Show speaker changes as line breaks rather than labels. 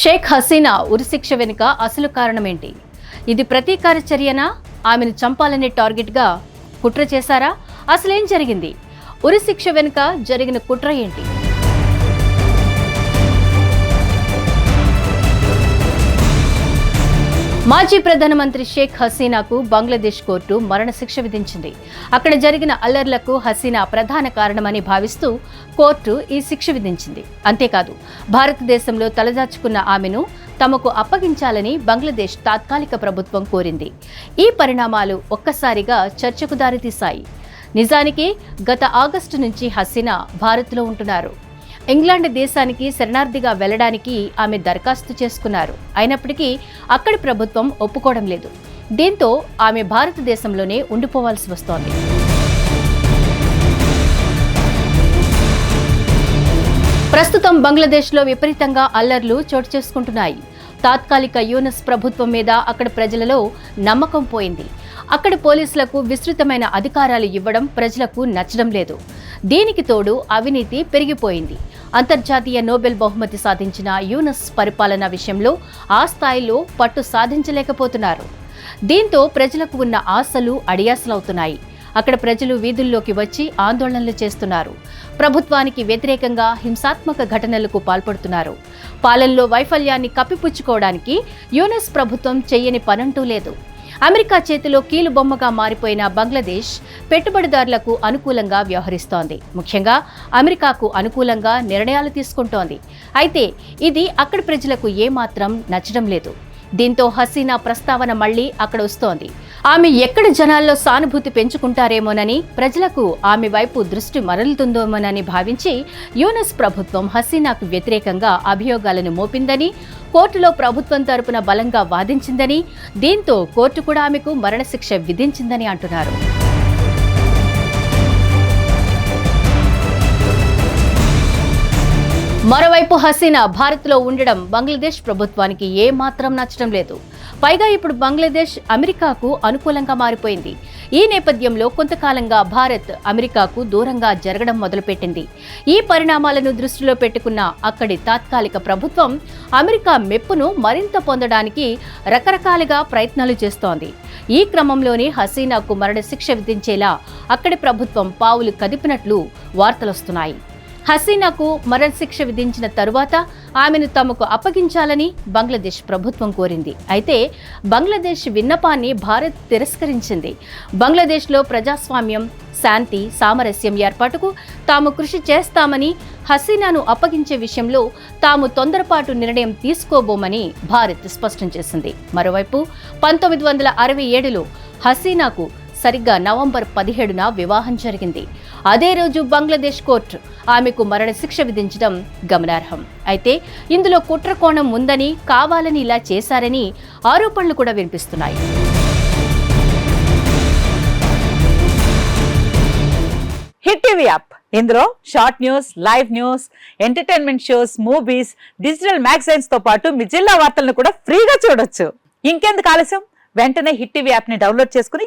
షేక్ హసీనా ఉరిశిక్ష వెనుక అసలు కారణమేంటి? ఇది ప్రతీకార చర్యనా? ఆమెను చంపాలనే టార్గెట్గా కుట్ర చేశారా? అసలేం జరిగింది? ఉరిశిక్ష వెనుక జరిగిన కుట్ర ఏంటి? మాజీ ప్రధానమంత్రి షేక్ హసీనాకు బంగ్లాదేశ్ కోర్టు మరణశిక్ష విధించింది. అక్కడ జరిగిన అల్లర్లకు హసీనా ప్రధాన కారణమని భావిస్తూ కోర్టు ఈ శిక్ష విధించింది. అంతేకాదు భారతదేశంలో తలదాచుకున్న ఆమెను తమకు అప్పగించాలని బంగ్లాదేశ్ తాత్కాలిక ప్రభుత్వం కోరింది. ఈ పరిణామాలు ఒక్కసారిగా చర్చకు దారితీశాయి. నిజానికి గత ఆగస్టు నుంచి హసీనా భారత్లో ఉంటున్నారు. ఇంగ్లాండ్ దేశానికి శరణార్థిగా వెళ్ళడానికి ఆమె దరఖాస్తు చేసుకున్నారు. అయినప్పటికీ అక్కడి ప్రభుత్వం ఒప్పుకోవడం లేదు. దీంతో ఆమె భారతదేశంలోనే ఉండిపోవాల్సి వస్తోంది. ప్రస్తుతం బంగ్లాదేశ్లో విపరీతంగా అల్లర్లు చోటు చేసుకుంటున్నాయి. తాత్కాలిక యూనస్ ప్రభుత్వం మీద అక్కడ ప్రజలలో నమ్మకం పోయింది. అక్కడి పోలీసులకు విస్తృతమైన అధికారాలు ఇవ్వడం ప్రజలకు నచ్చడం లేదు. దీనికి తోడు అవినీతి పెరిగిపోయింది. అంతర్జాతీయ నోబెల్ బహుమతి సాధించిన యూనస్ పరిపాలన విషయంలో ఆ స్థాయిలో పట్టు సాధించలేకపోతున్నారు. దీంతో ప్రజలకు ఉన్న ఆశలు అడియాసలవుతున్నాయి. అక్కడ ప్రజలు వీధుల్లోకి వచ్చి ఆందోళనలు చేస్తున్నారు. ప్రభుత్వానికి వ్యతిరేకంగా హింసాత్మక ఘటనలకు పాల్పడుతున్నారు. పాలనలో వైఫల్యాన్ని కప్పిపుచ్చుకోవడానికి యూనెస్ ప్రభుత్వం చేయని పనంటూ లేదు. అమెరికా చేతిలో కీలుబొమ్మగా మారిపోయిన బంగ్లాదేశ్ పెట్టుబడిదారులకు అనుకూలంగా వ్యవహరిస్తోంది. ముఖ్యంగా అమెరికాకు అనుకూలంగా నిర్ణయాలు తీసుకుంటోంది. అయితే ఇది అక్కడి ప్రజలకు ఏమాత్రం నచ్చడం లేదు. దీంతో హసీనా ప్రస్తావన మళ్ళీ అక్కడ వస్తోంది. ఆమె ఎక్కడ జనాల్లో సానుభూతి పెంచుకుంటారేమోనని ప్రజలకు ఆమె వైపు దృష్టి మరలుతుందోమోనని భావించి యూనస్ ప్రభుత్వం హసీనాకు వ్యతిరేకంగా అభియోగాలను మోపిందని కోర్టులో ప్రభుత్వం తరపున బలంగా వాదించిందని దీంతో కోర్టు కూడా ఆమెకు మరణశిక్ష విధించిందని అంటున్నారు. మరోవైపు హసీనా భారత్లో ఉండడం బంగ్లాదేశ్ ప్రభుత్వానికి ఏమాత్రం నచ్చడం లేదు. పైగా ఇప్పుడు బంగ్లాదేశ్ అమెరికాకు అనుకూలంగా మారిపోయింది. ఈ నేపథ్యంలో కొంతకాలంగా భారత్ అమెరికాకు దూరంగా జరగడం మొదలుపెట్టింది. ఈ పరిణామాలను దృష్టిలో పెట్టుకున్న అక్కడి తాత్కాలిక ప్రభుత్వం అమెరికా మెప్పును మరింత పొందడానికి రకరకాలుగా ప్రయత్నాలు చేస్తోంది. ఈ క్రమంలోనే హసీనాకు మరణశిక్ష విధించేలా అక్కడి ప్రభుత్వం పావులు కదిపినట్లు వార్తలొస్తున్నాయి. హసీనాకు మరణశిక్ష విధించిన తరువాత ఆమెను తమకు అప్పగించాలని బంగ్లాదేశ్ ప్రభుత్వం కోరింది. అయితే బంగ్లాదేశ్ విన్నపాన్ని భారత్ తిరస్కరించింది. బంగ్లాదేశ్లో ప్రజాస్వామ్యం శాంతి సామరస్యం ఏర్పాటుకు తాము కృషి చేస్తామని హసీనాను అప్పగించే విషయంలో తాము తొందరపాటు నిర్ణయం తీసుకోబోమని భారత్ స్పష్టం చేసింది. మరోవైపు పంతొమ్మిది వందల అరవై ఏడులో హసీనాకు సరిగ్గా నవంబర్ పదిహేడున వివాహం జరిగింది. అదే రోజు బంగ్లాదేశ్ కోర్టు ఆమెకు మరణశిక్ష విధించడం గమనార్హం. అయితే ఇందులో కుట్రకోణం ఉందని కావాలని ఇలా చేశారని ఆరోపణలు కూడా వినిపిస్తున్నాయి.
Hit TV app. ఇందులో short news live news entertainment shows movies digital మ్యాగజైన్స్తో పాటు మీ జిల్లా వార్తలను కూడా ఫ్రీగా చూడొచ్చు. ఇంకెందుకు ఆలస్యం? వెంటనే హిట్ టీవీ యాప్ని డౌన్లోడ్ చేసుకుని